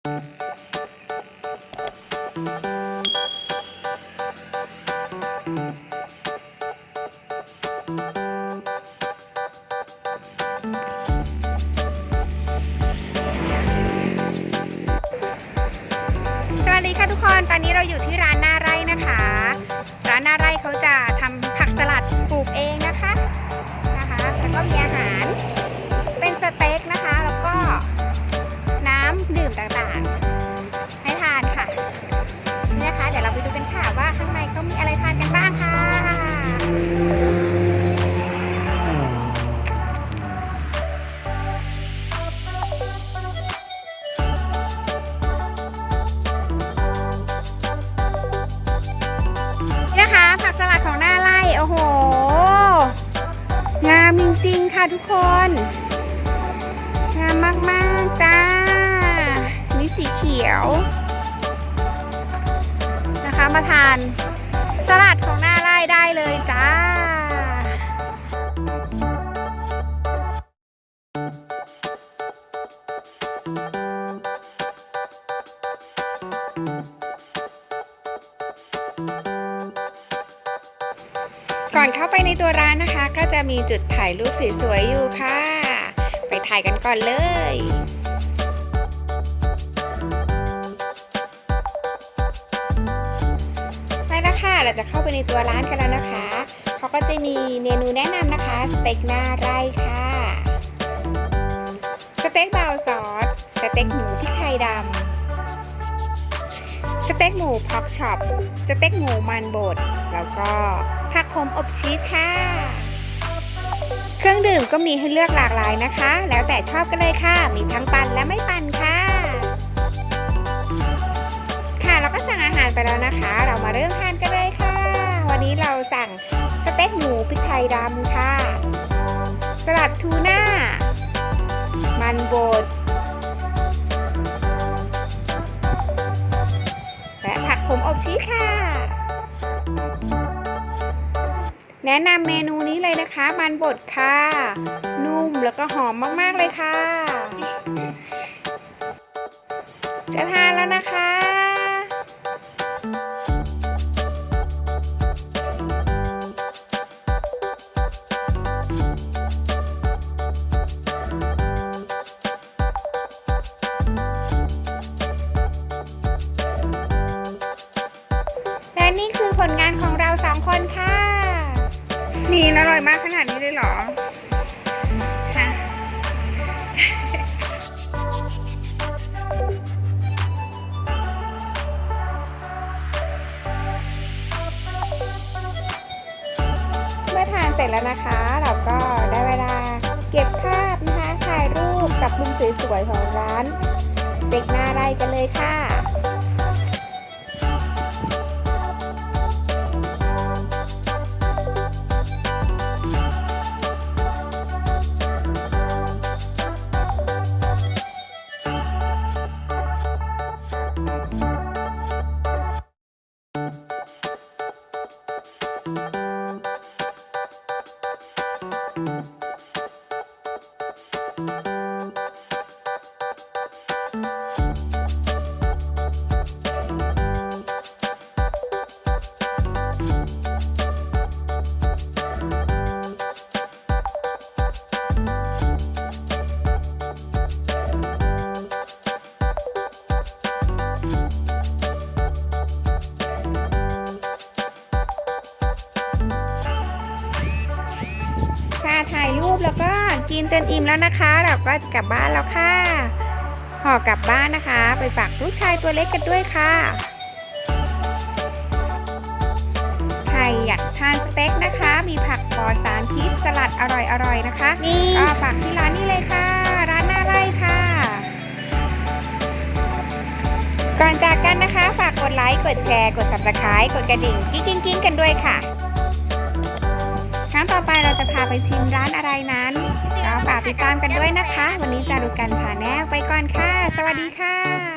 สวัสดีค่ะทุกคน ตอนนี้เราอยู่ที่ร้านหน้าไร่นะคะ ร้านหน้าไร่เขาจะทำผักสลัดปลูกเองนะคะ นะคะ แล้วก็มีอาหาร เป็นสเต็กนะคะามจริงๆค่ะทุกคน งามมากๆจ้านี่สีเขียว นะคะมาทานสลัดของหน้าไร่ได้เลยจ้า ก่อนเข้าไปในตัวร้านนะคะ ก็จะมีจุดถ่ายรูปสวยๆอยู่ค่ะ ไปถ่ายกันก่อนเลยไปแล้วค่ะเราจะเข้าไปในตัวร้านกันแล้วนะคะ เขาก็จะมีเมนูแนะนำนะคะสเต็กหน้าไร่ค่ะสเต็กบาวซอสสเต็กหมูพริกไทยดำสเต็กหมูพ็อกช็อปสเต็กหมูมันบดแล้วก็ ผักขมอบชีสค่ะ เครื่องดื่มก็มีให้เลือกหลากหลายนะคะ แล้วแต่ชอบกันเลยค่ะ มีทั้งปั่นและไม่ปั่นค่ะ ค่ะเราก็สั่งอาหารไปแล้วนะคะ เรามาเริ่มทานกันเลยค่ะ วันนี้เราสั่งสเต็กหมูพริกไทยดำค่ะ สลัดทูน่า มันบดและผักขมอบชีสค่ะ แนะนำเมนูนี้เลยนะคะ มันบดค่ะ นุ่มแล้วก็หอมมากๆเลยค่ะ จะทานแล้วนะคะและนี่คือผลงานของเราสองคนค่ะ นี่อร่อยมากขนาดนี้เลยเหรอเมื่อทานเสร็จแล้วนะคะ เราก็ได้เวลาเก็บภาพนะคะถ่ายรูปกับมุมสวยๆของร้านสเต็กหน้าไร่กันเลยค่ะ กินจนอิ่มแล้วนะคะ เราก็จะกลับบ้านแล้วค่ะห่อกลับบ้านนะคะ ไปฝากลูกชายตัวเล็กกันด้วยค่ะ ใครอยากทานสเต็กนะคะ มีผักปลอดสารพิษสลัดอร่อยๆนะคะ นี่ก็ฝากที่ร้านนี้เลยค่ะ ร้านหน้าไร่ค่ะ ก่อนจากกันนะคะ ฝากกดไลค์ กดแชร์ กด subscribe กดกระดิ่ง กิ๊งกิ๊งกิ๊งกันด้วยค่ะ เราจะพาไปชิมร้านอะไรนั้นก็ฝากติดตามกันด้วยนะคะ วันนี้จารุกันชาแนลไปก่อนค่ะ สวัสดีค่ะ